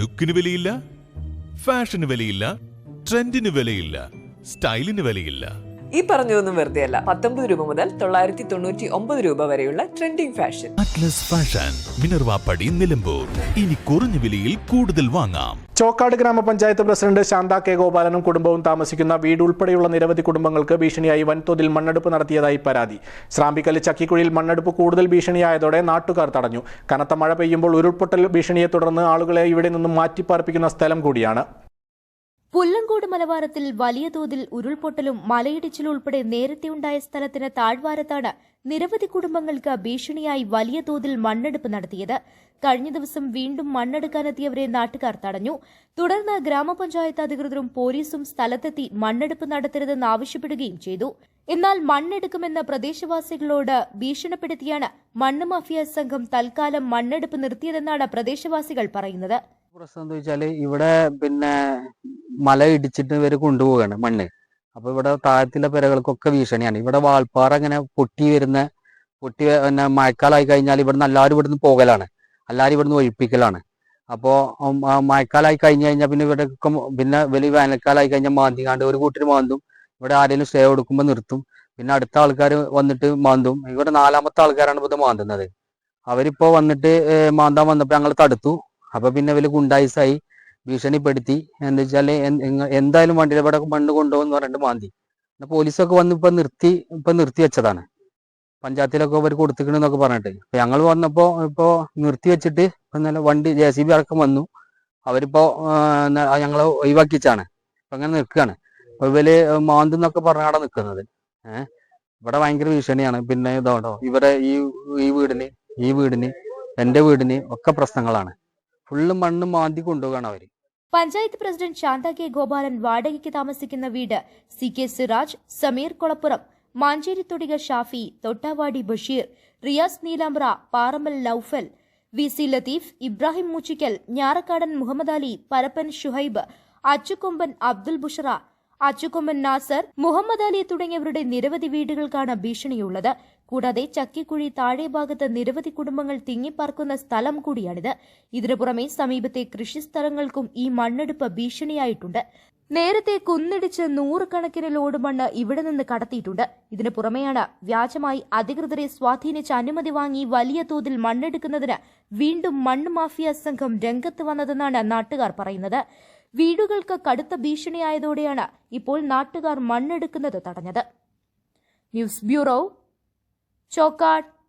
ലുക്കിന് വിലയില്ല ഫാഷന് വിലയില്ല ട്രെൻഡിന് വിലയില്ല സ്റ്റൈലിന് വിലയില്ല. ഈ പറഞ്ഞതൊന്നും വെറുതെ അല്ല പത്തൊമ്പത് രൂപ മുതൽ തൊള്ളായിരത്തി തൊണ്ണൂറ്റി ഒമ്പത് രൂപ വരെയുള്ള trending fashion Atlas fashion Minervappadi Nilambur. ഇനി കുറഞ്ഞ വിലയിൽ കൂടുതൽ വാങ്ങാം. ചോക്കാട് ഗ്രാമപഞ്ചായത്ത് പ്രസിഡന്റ് ശാന്ത കെ. ഗോപാലനും കുടുംബവും താമസിക്കുന്ന വീട് ഉൾപ്പെടെയുള്ള നിരവധി കുടുംബങ്ങൾക്ക് ഭീഷണിയായി വൻതോതിൽ മണ്ണെടുപ്പ് നടത്തിയതായി പരാതി. ശ്രാമ്പിക്കൽ ചക്കിക്കുഴിയിൽ മണ്ണെടുപ്പ് കൂടുതൽ ഭീഷണിയായതോടെ നാട്ടുകാർ തടഞ്ഞു. കനത്ത മഴ പെയ്യുമ്പോൾ ഉരുൾപൊട്ടൽ ഭീഷണിയെ തുടർന്ന് ആളുകളെ ഇവിടെ നിന്നും മാറ്റിപ്പാർപ്പിക്കുന്ന സ്ഥലം കൂടിയാണ്. പുല്ലങ്കോട് മലവാരത്തിൽ വലിയ തോതിൽ ഉരുൾപൊട്ടലും മലയിടിച്ചിലും ഉൾപ്പെടെ നേരത്തെ ഉണ്ടായ സ്ഥലത്തിന് താഴ്വാരത്താണ് നിരവധി കുടുംബങ്ങൾക്ക് ഭീഷണിയായി വലിയ തോതിൽ മണ്ണെടുപ്പ് നടത്തിയത്. കഴിഞ്ഞ ദിവസം വീണ്ടും മണ്ണെടുക്കാനെത്തിയവരെ നാട്ടുകാർ തടഞ്ഞു. തുടർന്ന് ഗ്രാമപഞ്ചായത്ത് അധികൃതരും പോലീസും സ്ഥലത്തെത്തി മണ്ണെടുപ്പ് നടത്തരുതെന്ന് ആവശ്യപ്പെടുകയും ചെയ്തു. എന്നാൽ മണ്ണെടുക്കുമെന്ന പ്രദേശവാസികളോട് ഭീഷണിപ്പെടുത്തിയാണ് മണ്ണ് മാഫിയ സംഘം തൽക്കാലം മണ്ണെടുപ്പ് നിർത്തിയതെന്നാണ് പ്രദേശവാസികൾ പറയുന്നത്. പ്രശ്നം എന്താ വെച്ചാൽ ഇവിടെ പിന്നെ മല ഇടിച്ചിട്ട് ഇവർ കൊണ്ടുപോവുകയാണ് മണ്ണ്. അപ്പൊ ഇവിടെ താഴത്തിലെ പെരകൾക്കൊക്കെ ഭീഷണിയാണ്. ഇവിടെ വാൾപ്പാറ ഇങ്ങനെ പൊട്ടി വരുന്ന പൊട്ടി പിന്നെ മഴക്കാലമായി കഴിഞ്ഞാൽ ഇവിടുന്ന് എല്ലാവരും ഇവിടുന്ന് പോകലാണ്. എല്ലാവരും ഇവിടുന്ന് ഒഴിപ്പിക്കലാണ്. അപ്പോൾ മഴക്കാലമായി കഴിഞ്ഞ് കഴിഞ്ഞാൽ പിന്നെ ഇവിടെ പിന്നെ വലിയ വേനൽക്കാലമായി കഴിഞ്ഞാൽ മാന്തി കാണ്ട് ഒരു കൂട്ടർ മാന്തും. ഇവിടെ ആരെങ്കിലും സ്റ്റേ കൊടുക്കുമ്പോൾ നിർത്തും. പിന്നെ അടുത്ത ആൾക്കാർ വന്നിട്ട് മാന്തും. ഇവിടെ നാലാമത്തെ ആൾക്കാരാണ് ഇവിടെ മാന്തുന്നത്. അവരിപ്പോ വന്നിട്ട് മാന്താൻ വന്നപ്പോൾ ഞങ്ങൾ തടുത്തു. അപ്പൊ പിന്നെ വലിയ ഗുണ്ടായിസായി ഭീഷണിപ്പെടുത്തി. എന്താ വെച്ചാൽ എന്തായാലും വണ്ടിയുടെ ഇവിടെ മണ്ണ് കൊണ്ടുപോകുന്ന പറഞ്ഞിട്ട് മാന്തി. പോലീസൊക്കെ വന്ന് ഇപ്പൊ നിർത്തി ഇപ്പൊ നിർത്തി വെച്ചതാണ്. പഞ്ചായത്തിലൊക്കെ അവർ കൊടുത്തിക്കണെന്നൊക്കെ പറഞ്ഞിട്ട്. അപ്പൊ ഞങ്ങൾ വന്നപ്പോ ഇപ്പൊ നിർത്തി വെച്ചിട്ട് ഇന്നലെ വണ്ടി ജെ സി ബി അടക്കം വന്നു. അവരിപ്പോ ഞങ്ങളെ ഒഴിവാക്കിച്ചാണ്. അപ്പൊ അങ്ങനെ നിൽക്കുകയാണ് അപ്പൊ ഇവർ മാന്തെന്നൊക്കെ പറഞ്ഞാണ് നിൽക്കുന്നത് ഏഹ് ഇവിടെ ഭയങ്കര ഭീഷണിയാണ്. പിന്നെ ഇതോടോ ഇവരെ ഈ ഈ വീടിന് ഈ വീടിന് എന്റെ വീടിന് ഒക്കെ പ്രശ്നങ്ങളാണ്. ഫുള്ള് മണ്ണ് മാന്തി കൊണ്ടുപോകാണ് അവർ. പഞ്ചായത്ത് പ്രസിഡന്റ് ശാന്ത കെ ഗോപാലൻ വാടകയ്ക്ക് താമസിക്കുന്ന വീട് C K Siraj Sameer Kolappuram Mancheri Thodika Shafi Thottavadi Basheer Riyas Neelambra Parammal Laufal V C Latheef Ibrahim Moochikkal Njarakkadan Muhammad Ali Parappan Shuhaib Achukomban Abdul Bushra Achukomban Nasar Muhammad Ali തുടങ്ങിയവരുടെ നിരവധി വീടുകൾക്കാണ് ഭീഷണിയുള്ളത്. കൂടാതെ ചക്കിക്കുഴി താഴെ ഭാഗത്ത് നിരവധി കുടുംബങ്ങൾ തിങ്ങിപ്പാർക്കുന്ന സ്ഥലം കൂടിയാണിത്. ഇതിനു പുറമെ സമീപത്തെ കൃഷിസ്ഥലങ്ങൾക്കും ഈ മണ്ണെടുപ്പ് ഭീഷണിയായിട്ടുണ്ട്. നേരത്തെ കുന്നിടിച്ച് നൂറുകണക്കിന് ലോഡ് മണ്ണ് ഇവിടെ നിന്ന് കടത്തിയിട്ടുണ്ട്. ഇതിനു പുറമെയാണ് വ്യാജമായി അധികൃതരെ സ്വാധീനിച്ച് അനുമതി വാങ്ങി വലിയ തോതിൽ മണ്ണെടുക്കുന്നതിന് വീണ്ടും മണ്ണ് മാഫിയ സംഘം രംഗത്ത് വന്നതെന്നാണ് നാട്ടുകാർ പറയുന്നത്. വീടുകൾക്ക് കടുത്ത ഭീഷണിയായതോടെയാണ് ഇപ്പോൾ നാട്ടുകാർ മണ്ണെടുക്കുന്നത് തടഞ്ഞത്. News bureau Chokkad.